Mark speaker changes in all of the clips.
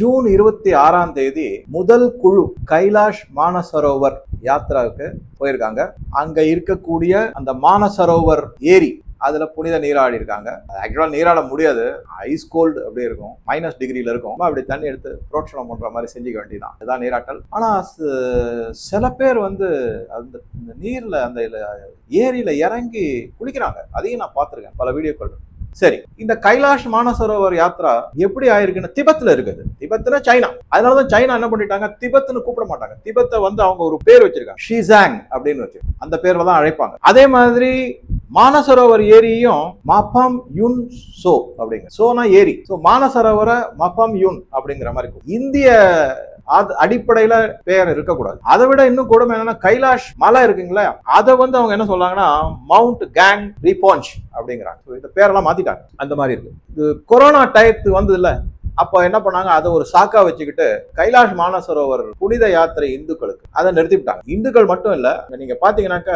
Speaker 1: June இருபத்தி ஆறாம் தேதி முதல் குழு கைலாஷ் மானசரோவர் யாத்ராவுக்கு போயிருக்காங்க. அங்க இருக்கக்கூடிய அந்த மானசரோவர் ஏரி அதுல புனித நீராடி இருக்காங்க. ஆக்சுவலா நீராட முடியாது. ஐஸ் கோல்டு அப்படியே இருக்கும். மைனஸ் டிகிரியில இருக்கும். அப்படி தண்ணி எடுத்து புரோட்சணம் பண்ற மாதிரி செஞ்சுக்க வேண்டியதான் இதுதான் நீராட்டல். ஆனா சில பேர் வந்து அந்த இந்த நீர்ல அந்த ஏரியில இறங்கி குளிக்கிறாங்க. அதையும் நான் பார்த்துருக்கேன். பல வீடியோக்கள் சரி இந்த கைலாஷ் மானசரோவர் யாத்ரா எப்படி ஆயிருக்குன்னு திபத்துல இருக்குது. திபத்துல சைனா. அதனாலதான் சைனா என்ன பண்ணிட்டாங்க? திபத்துன்னு கூப்பிட மாட்டாங்க. திபெத்தை வந்து அவங்க ஒரு பேர் வச்சிருக்காங்க. ஷிசாங் அப்படின்னு வச்சு. அந்த பேர்ல தான் அழைப்பாங்க. அதே மாதிரி மானசரோவர் ஏரியும் மப்பம் யுன் சோ அப்படிங்க. சோனா ஏரி. ஸோ மானசரோவர மப்பம் யுன் அப்படிங்கிற மாதிரி இருக்கும். இந்திய அது அடிப்படையில பெயர் இருக்கக்கூடாது. அதை விட இன்னும் கூட என்னன்னா கைலாஷ் மலை இருக்குங்களா அதை வந்து அவங்க என்ன சொல்றாங்கன்னா மவுண்ட் கேங் ரிபான்ச் அப்படிங்கிறாங்க. இந்த பேரெல்லாம் மாத்திட்டாங்க. அந்த மாதிரி இருக்கு. இது கொரோனா டயத்து வந்தது இல்ல அப்போ என்ன பண்ணாங்க அதை ஒரு சாக்கா வச்சுக்கிட்டு கைலாஷ் மானசரோவர் புனித யாத்திரை இந்துக்களுக்கு அதை நிறுத்திவிட்டாங்க. இந்துக்கள் மட்டும் இல்லை நீங்க பாத்தீங்கன்னாக்க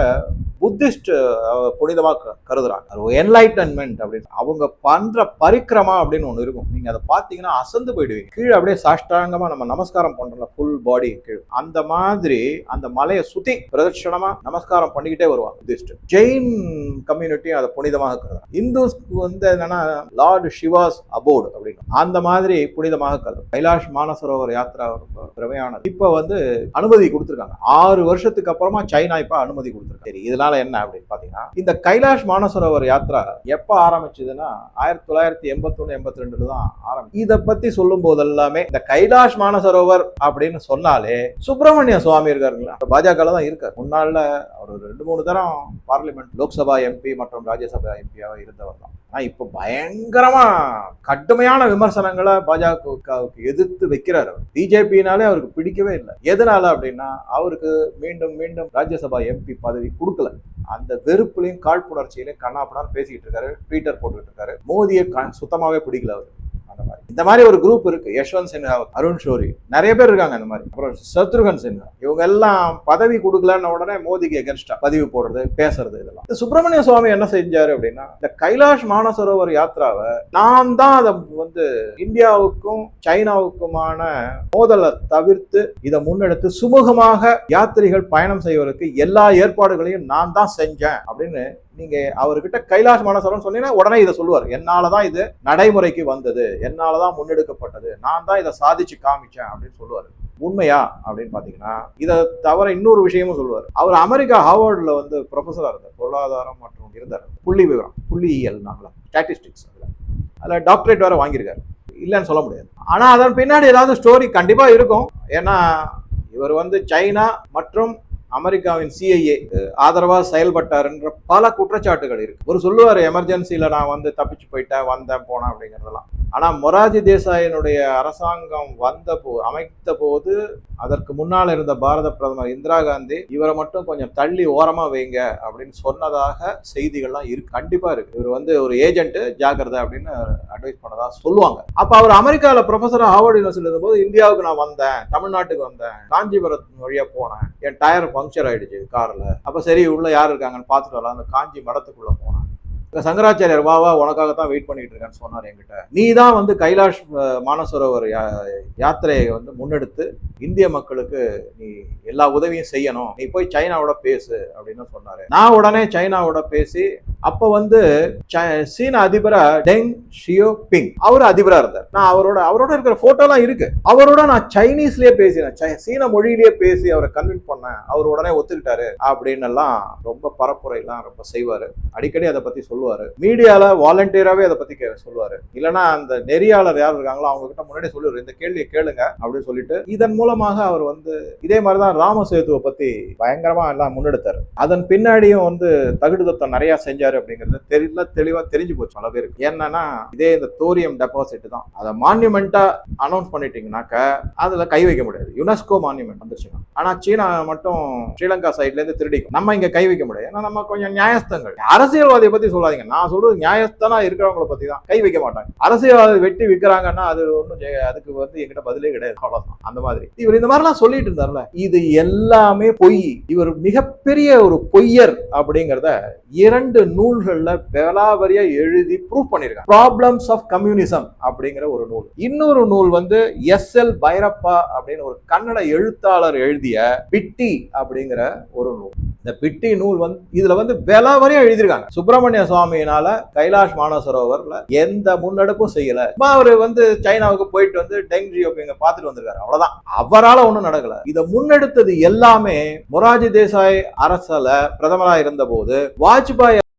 Speaker 1: புத்திஸ்ட் புனிதமாக க- கருதுறாங்க. என்லைட்டன்மெண்ட் அப்படின்னு. அவங்க பண்ற பரிக்கிரமா அப்படின்னு ஒன்று இருக்கும். நீங்க அதை பார்த்தீங்கன்னா அசந்து போயிடுவீங்க. கீழே அப்படியே சாஷ்டாங்கமா நம்ம நமஸ்காரம் பண்றோம்ல ஃபுல் பாடி கீழ். அந்த மாதிரி அந்த மலையை சுத்தி பிரதட்சணமா நமஸ்காரம் பண்ணிக்கிட்டே வருவாங்க புத்திஸ்ட். ஜெயின் கம்யூனிட்டியும் அதை புனிதமாக கருதுறாங்க. இந்துஸ்க்கு வந்து என்னன்னா லார்டு சிவாஸ் அபோர்டு அப்படின்னு. அந்த மாதிரி புனிதமாக கருது கைலாஷ் மானசரோவர் யாத்ரா பிரமையானது. திறமையானது வந்து அனுமதி கொடுத்துருக்காங்க. ஆறு வருஷத்துக்கு அப்புறமா சைனா இப்போ அனுமதி கொடுத்துருக்காங்க. சரி இதெல்லாம் அதனால என்ன அப்படின்னு பார்த்தீங்கன்னா இந்த கைலாஷ் மானசரோவர் யாத்திரா எப்போ ஆரம்பிச்சதுன்னா ஆயிரத்தி தொள்ளாயிரத்தி எண்பத்தொன்னு எண்பத்தி ரெண்டுல தான் ஆரம்பிச்சு. இதை பத்தி சொல்லும் போதெல்லாமே இந்த கைலாஷ் மானசரோவர் அப்படின்னு சொன்னாலே சுப்பிரமணிய சுவாமி இருக்காருங்களா பாஜக தான் இருக்காரு. முன்னாள்ல அவர் ஒரு ரெண்டு மூணு தரம் பார்லிமெண்ட் லோக்சபா எம்பி மற்றும் ராஜ்யசபா எம்பியாக இருந்தவர் தான். ஆனால் இப்போ பயங்கரமா கடுமையான விமர்சனங்களை பாஜகவுக்கு எதிர்த்து வைக்கிறார் அவர். பிஜேபினாலே அவருக்கு பிடிக்கவே இல்லை. எதனால அப்படின்னா அவருக்கு மீண்டும் மீண்டும் ராஜ்யசபா எம்பி பதவி கொடுக்கல. அந்த வெறுப்புலையும் காழ்ப்புணர்ச்சியிலையும் கண்ணாப்படான்னு பேசிக்கிட்டு இருக்காரு ட்விட்டர் போட்டுக்கிட்டு இருக்காரு. மோதியை க- சுத்தமாகவே பிடிக்கல அவர். அந்த மாதிரி. இந்த மாதிரி ஒரு குரூப் இருக்கு. யஷ்வந்த் சின்ஹா அருண் ஷோரி. நிறைய பேர் இருக்காங்க அந்த மாதிரி. அப்புறம் சத்ருகன் சின்ஹா. இவங்க எல்லாம் பதவி கொடுக்கலன்னு உடனே மோதிக்கு எகென்ஸ்டா பதிவு போடுறது பேசுறது இதெல்லாம். இந்த சுப்பிரமணிய சுவாமி என்ன செஞ்சாரு அப்படின்னா இந்த கைலாஷ் மானசரோவர் யாத்ராவை நான் தான் அதை வந்து இந்தியாவுக்கும் சைனாவுக்குமான மோதலை தவிர்த்து இதை முன்னெடுத்து சுமூகமாக யாத்திரிகள் பயணம் செய்வதற்கு எல்லா ஏற்பாடுகளையும் நான் தான் செஞ்சேன் அப்படின்னு நீங்க அவர்கிட்ட கைலாஷ் மானசரோவர் சொன்னீங்கன்னா உடனே இதை சொல்லுவார். என்னாலதான் இது நடைமுறைக்கு வந்தது. என்னாலதான் முன்னெடுக்கப்பட்டது. நான் தான் இதை சாதிச்சு காமிச்சேன் அப்படின்னு சொல்லுவாரு. உண்மையா? அப்படின்னு பாத்தீங்கன்னா இதை தவிர இன்னொரு விஷயமும் சொல்லுவார். அவர் அமெரிக்கா ஹார்வர்டில் வந்து ப்ரொஃபஸரா இருந்தார். பொருளாதாரம் மற்றும் இருந்தார். புள்ளி விவரம் புள்ளியியல் நாங்களா ஸ்டாட்டிஸ்டிக்ஸ் அதில். அதில் டாக்டரேட் வேற வாங்கியிருக்காரு. இல்லைன்னு சொல்ல முடியாது. ஆனால் அதன் பின்னாடி ஏதாவது ஸ்டோரி கண்டிப்பாக இருக்கும். ஏன்னா இவர் வந்து சைனா மற்றும் அமெரிக்காவின் சிஐஏ ஆதரவாக செயல்பட்டாருன்ற பல குற்றச்சாட்டுகள் இருக்கு. ஒரு சொல்லுவார் எமர்ஜென்சில நான் வந்து தப்பிச்சு போயிட்டேன் வந்தேன் போனேன் அப்படிங்கிறதெல்லாம். ஆனால் மொராஜி தேசாயினுடைய அரசாங்கம் வந்த போ அமைத்த போது அதற்கு முன்னால் இருந்த பாரத பிரதமர் இந்திரா காந்தி இவரை மட்டும் கொஞ்சம் தள்ளி ஓரமாக வைங்க அப்படின்னு சொன்னதாக செய்திகள்லாம் இருக்கு கண்டிப்பாக இருக்கு. இவர் வந்து ஒரு ஏஜென்ட் ஜாக்கிரதை அப்படின்னு அட்வைஸ் பண்ணதாக சொல்லுவாங்க. அப்போ அவர் அமெரிக்காவில் ப்ரொஃபஸர் ஹார்வர்ட் யூனிவர்சிட்டி இருந்தபோது இந்தியாவுக்கு நான் வந்தேன் தமிழ்நாட்டுக்கு வந்தேன் காஞ்சிபுரம் வழியாக போனேன் என் டயர் பங்க்சர் ஆயிடுச்சு காரில் அப்போ சரி உள்ளே யார் இருக்காங்கன்னு பார்த்துட்டு வரலாம் அந்த காஞ்சி மடத்துக்குள்ளே போனேன். சங்கராச்சாரியர் வா வா உனக்காக தான் வெயிட் பண்ணிட்டு இருக்கேன்னு சொன்னார் என்கிட்ட. நீ தான் வந்து கைலாஷ் மானசரோவர் யா- யாத்திரையை வந்து முன்னெடுத்து இந்திய மக்களுக்கு நீ எல்லா உதவியும் செய்யணும். நீ போய் சைனாவோட பேசு அப்படின்னு சொன்னாரு. நான் உடனே சைனாவோட பேசி அப்ப வந்து ச- சீன அதிபரா டெங் ஷியோ பிங் அவர் அதிபரா இருந்தார். நான் அவரோட அவரோட இருக்கிற ஃபோட்டோலாம் இருக்கு. அவரோட நான் சைனீஸ்லயே பேசினேன். சை- சீன மொழியிலேயே பேசி அவரை கன்வின்ஸ் பண்ணேன். அவர் உடனே ஒத்துக்கிட்டாரு அப்படின்னு எல்லாம் ரொம்ப பரப்புரைலாம் ரொம்ப செய்வாரு. அடிக்கடி அதை பத்தி சொல்லுவாரு. மீடியால வாலண்டியராகவே அதை பத்தி கே- சொல்லுவாரு. இல்லைன்னா அந்த நெறியாளர் யார் இருக்காங்களோ அவங்க கிட்ட முன்னாடி சொல்லுவாரு இந்த கேள்வியை கேளுங்க அப்படின்னு சொல்லிட்டு இதன் மூலமாக அவர் வந்து இதே மாதிரிதான் ராமசேதுவை பத்தி பயங்கரமா எல்லாம் முன்னெடுத்தார். அதன் பின்னாடியும் வந்து தகுடுதத்தம் நிறைய செஞ்சார். அப்படிங்கிறது தெரியல தெளிவா தெரிஞ்சு போச்சு பல பேருக்கு. என்னன்னா இதே இந்த தோரியம் டெபாசிட் தான். அதை மான்யூமெண்டா அனௌன்ஸ் பண்ணிட்டீங்கன்னாக்க அதுல கை வைக்க முடியாது. யுனெஸ்கோ மான்யூமெண்ட் வந்துருச்சுங்க ஆனா சீனா மட்டும் ஸ்ரீலங்கா சைட்ல இருந்து திருடிக்கும். நம்ம இங்க கை வைக்க முடியாது. ஏன்னா நம்ம கொஞ்சம் நியாயஸ்தங்கள். அரசியல்வாதியை பத்தி சொல்லாதீங்க. நான் சொல்றது நியாயஸ்தானா இருக்கிறவங்கள பத்தி தான். கை வைக்க மாட்டாங்க. அரசியல்வாதி வெட்டி விற்கிறாங்கன்னா அது ஒன்றும் அதுக்கு வந்து எங்கிட்ட பதிலே கிடையாது. அவ்வளவுதான். அந்த மாதிரி. இவர் இந்த மாதிரிலாம் சொல்லிட்டு இருந்தார்ல இது எல்லாமே பொய். இவர் மிகப்பெரிய ஒரு பொய்யர் அப்படிங்கிறத இரண்டு நூல்கள்ல விலாவரியா எழுதி ப்ரூவ் பண்ணியிருக்காங்க ப்ராப்ளம்ஸ் ஆஃப் கம்யூனிசம் அப்படிங்கிற ஒரு நூல். இன்னொரு நூல் வந்து எஸ் எல் பைரப்பா அப்படின்னு ஒரு கன்னட எழுத்தாளர் எழுதிய பிட்டி அப்படிங்கிற ஒரு நூல். இந்த பிட்டி நூல் வந்து இதுல வந்து வரையும் எழுதியிருக்காங்க சுப்பிரமணிய சுவாமியினால கைலாஷ் மானசரோவர்ல எந்த முன்னெடுப்பும் செய்யல. அவர் அவரு வந்து சைனாவுக்கு போயிட்டு வந்து டெங் ஜியோபிங்க பார்த்துட்டு வந்திருக்காரு. அவ்வளவுதான். அவரால ஒன்றும் நடக்கல. இதை முன்னெடுத்தது எல்லாமே மொராஜி தேசாய் அரசல பிரதமரா இருந்த போது வாஜ்பாய்